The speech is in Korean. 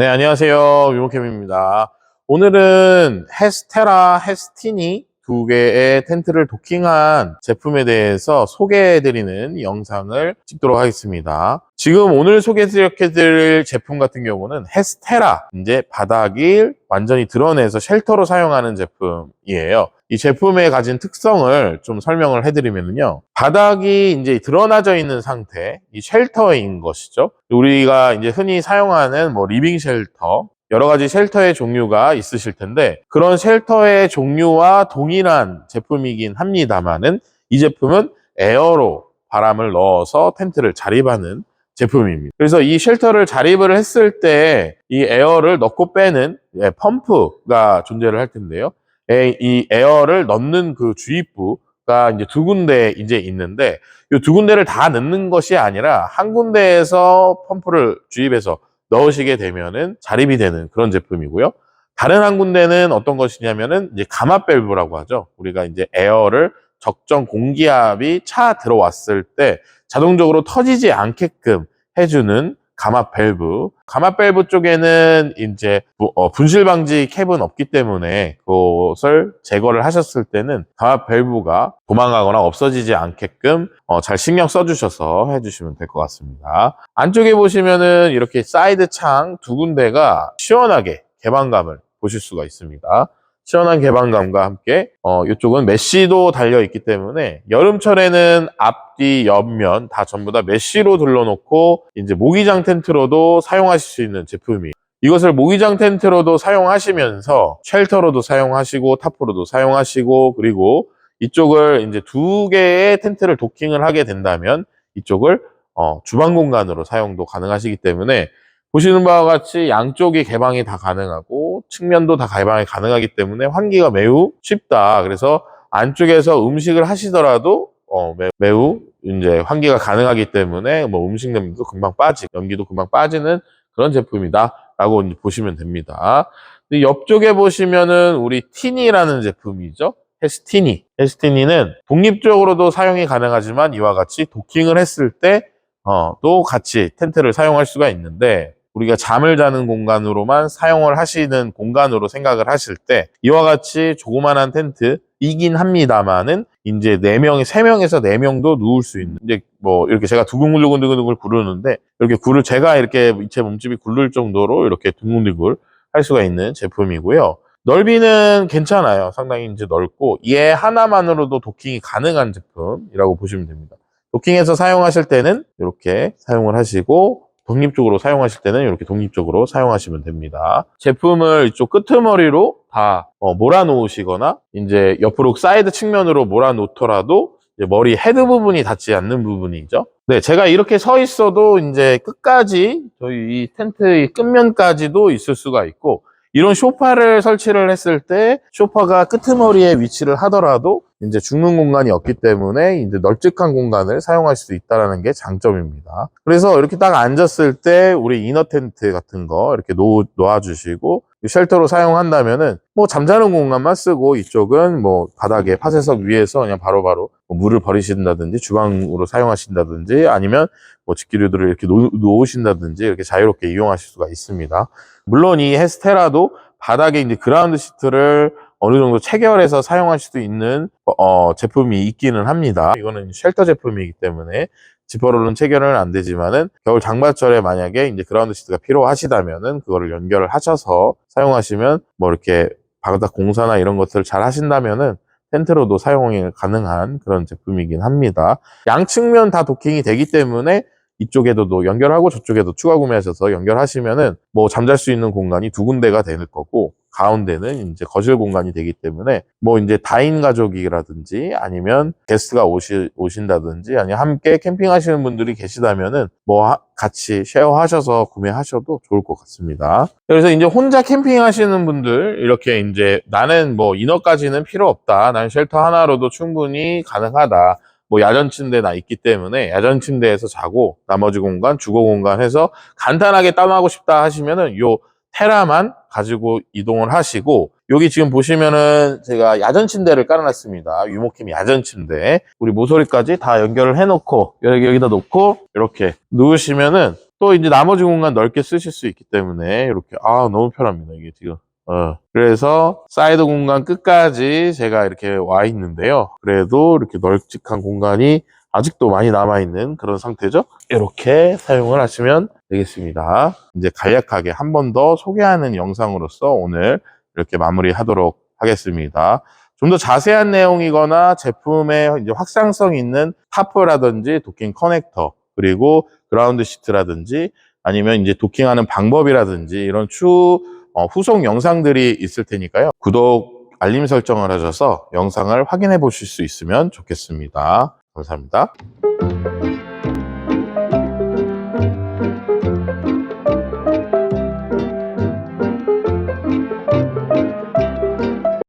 네, 안녕하세요. 유목캠입니다. 오늘은 헤스테라, 헤스티니 두 개의 텐트를 도킹한 제품에 대해서 소개해드리는 영상을 찍도록 하겠습니다. 지금 오늘 소개해드릴 제품 같은 경우는 헤스테라, 이제 바닥을 완전히 드러내서 쉘터로 사용하는 제품이에요. 이 제품의 가진 특성을 좀 설명을 해드리면요. 바닥이 이제 드러나져 있는 상태, 이 쉘터인 것이죠. 우리가 이제 흔히 사용하는 뭐 리빙 쉘터, 여러 가지 쉘터의 종류가 있으실 텐데 그런 쉘터의 종류와 동일한 제품이긴 합니다만은 이 제품은 에어로 바람을 넣어서 텐트를 자립하는 제품입니다. 그래서 이 쉘터를 자립을 했을 때 이 에어를 넣고 빼는 예, 펌프가 존재를 할 텐데요. 에- 이 에어를 넣는 그 주입부가 이제 두 군데 이제 있는데 이 두 군데를 다 넣는 것이 아니라 한 군데에서 펌프를 주입해서 넣으시게 되면은 자립이 되는 그런 제품이고요. 다른 한 군데는 어떤 것이냐면은 이제 가마 밸브라고 하죠. 우리가 이제 에어를 적정 공기압이 차 들어왔을 때 자동적으로 터지지 않게끔 해주는 가마 밸브. 가마 밸브 쪽에는 이제 부- 어, 분실 방지 캡은 없기 때문에 그것을 제거를 하셨을 때는 가마 밸브가 도망가거나 없어지지 않게끔 어, 잘 신경 써주셔서 해주시면 될 것 같습니다. 안쪽에 보시면은 이렇게 사이드 창 두 군데가 시원하게 개방감을 보실 수가 있습니다. 시원한 개방감과 함께 어, 이쪽은 메쉬도 달려 있기 때문에 여름철에는 앞뒤 옆면 다 전부 다 메쉬로 둘러놓고 이제 모기장 텐트로도 사용하실 수 있는 제품이. 이것을 모기장 텐트로도 사용하시면서 쉘터로도 사용하시고 타프로도 사용하시고 그리고 이쪽을 이제 두 개의 텐트를 도킹을 하게 된다면 이쪽을 어, 주방 공간으로 사용도 가능하시기 때문에 보시는 바와 같이 양쪽이 개방이 다 가능하고 측면도 다 개방이 가능하기 때문에 환기가 매우 쉽다. 그래서 안쪽에서 음식을 하시더라도 어, 매- 매우 이제 환기가 가능하기 때문에 뭐 음식 냄새도 금방 빠지고 연기도 금방 빠지는 그런 제품이다라고 보시면 됩니다. 옆쪽에 보시면은 우리 티니라는 제품이죠. 헤스티니. 헤스티니는 독립적으로도 사용이 가능하지만 이와 같이 도킹을 했을 때 어, 또 같이 텐트를 사용할 수가 있는데 우리가 잠을 자는 공간으로만 사용을 하시는 공간으로 생각을 하실 때 이와 같이 조그만한 텐트 이긴 합니다만은 이제 네명이 세명에서네명도 누울 수 있는 이제 뭐 이렇게 제가 두근두근 두근두근 구르는데 이렇게 굴을 제가 이렇게 제 몸집이 굴릴 정도로 이렇게 둥글둥글 할 수가 있는 제품이고요. 넓이는 괜찮아요. 상당히 이제 넓고 얘 하나만으로도 도킹이 가능한 제품이라고 보시면 됩니다. 도킹해서 사용하실 때는 이렇게 사용을 하시고 독립적으로 사용하실 때는 이렇게 독립적으로 사용하시면 됩니다. 제품을 이쪽 끄트머리로 다 어, 몰아 놓으시거나 이제 옆으로 사이드 측면으로 몰아 놓더라도 이제 머리 헤드 부분이 닿지 않는 부분이죠. 네, 제가 이렇게 서 있어도 이제 끝까지 저희 이 텐트의 끝면까지도 있을 수가 있고 이런 쇼파를 설치를 했을 때 쇼파가 끄트머리에 위치를 하더라도 이제 죽는 공간이 없기 때문에 이제 널찍한 공간을 사용할 수 있다는 게 장점입니다. 그래서 이렇게 딱 앉았을 때 우리 이너 텐트 같은 거 이렇게 놓, 놓아주시고 쉘터로 사용한다면은 뭐 잠자는 공간만 쓰고 이쪽은 뭐 바닥에 파쇄석 위에서 그냥 바로바로 뭐 물을 버리신다든지 주방으로 사용하신다든지 아니면 뭐 직기류들을 이렇게 놓, 놓으신다든지 이렇게 자유롭게 이용하실 수가 있습니다. 물론 이 헤스테라도 바닥에 이제 그라운드 시트를 어느 정도 체결해서 사용할 수도 있는 어, 제품이 있기는 합니다. 이거는 쉘터 제품이기 때문에 지퍼로는 체결은 안 되지만은 겨울 장마철에 만약에 이제 그라운드 시트가 필요하시다면은 그거를 연결을 하셔서 사용하시면 뭐 이렇게 바닥 공사나 이런 것들을 잘 하신다면은 텐트로도 사용이 가능한 그런 제품이긴 합니다. 양측면 다 도킹이 되기 때문에 이쪽에도 또 연결하고 저쪽에도 추가 구매하셔서 연결하시면은 뭐 잠잘 수 있는 공간이 두 군데가 될 거고 가운데는 이제 거실 공간이 되기 때문에 뭐 이제 다인 가족이라든지 아니면 게스트가 오시, 오신다든지 아니면 함께 캠핑하시는 분들이 계시다면은 뭐 하- 같이 쉐어하셔서 구매하셔도 좋을 것 같습니다. 그래서 이제 혼자 캠핑하시는 분들 이렇게 이제 나는 뭐 인어까지는 필요 없다. 난 쉘터 하나로도 충분히 가능하다. 뭐 야전 침대 나 있기 때문에 야전 침대에서 자고 나머지 공간 주거 공간 해서 간단하게 땀하고 싶다 하시면은 요 테라만 가지고 이동을 하시고 여기 지금 보시면은 제가 야전 침대를 깔아놨습니다. 유모킴 야전 침대. 우리 모서리까지 다 연결을 해놓고 여기 여기다 놓고 이렇게 누우시면은 또 이제 나머지 공간 넓게 쓰실 수 있기 때문에 이렇게 아 너무 편합니다 이게 지금 어, 그래서 사이드 공간 끝까지 제가 이렇게 와 있는데요. 그래도 이렇게 널찍한 공간이 아직도 많이 남아있는 그런 상태죠? 이렇게 사용을 하시면 되겠습니다. 이제 간략하게 한 번 더 소개하는 영상으로서 오늘 이렇게 마무리하도록 하겠습니다. 좀 더 자세한 내용이거나 제품의 이제 확장성 있는 타프라든지 도킹 커넥터 그리고 그라운드 시트라든지 아니면 이제 도킹하는 방법이라든지 이런 추 어, 후속 영상들이 있을 테니까요. 구독, 알림 설정을 하셔서 영상을 확인해 보실 수 있으면 좋겠습니다. 감사합니다.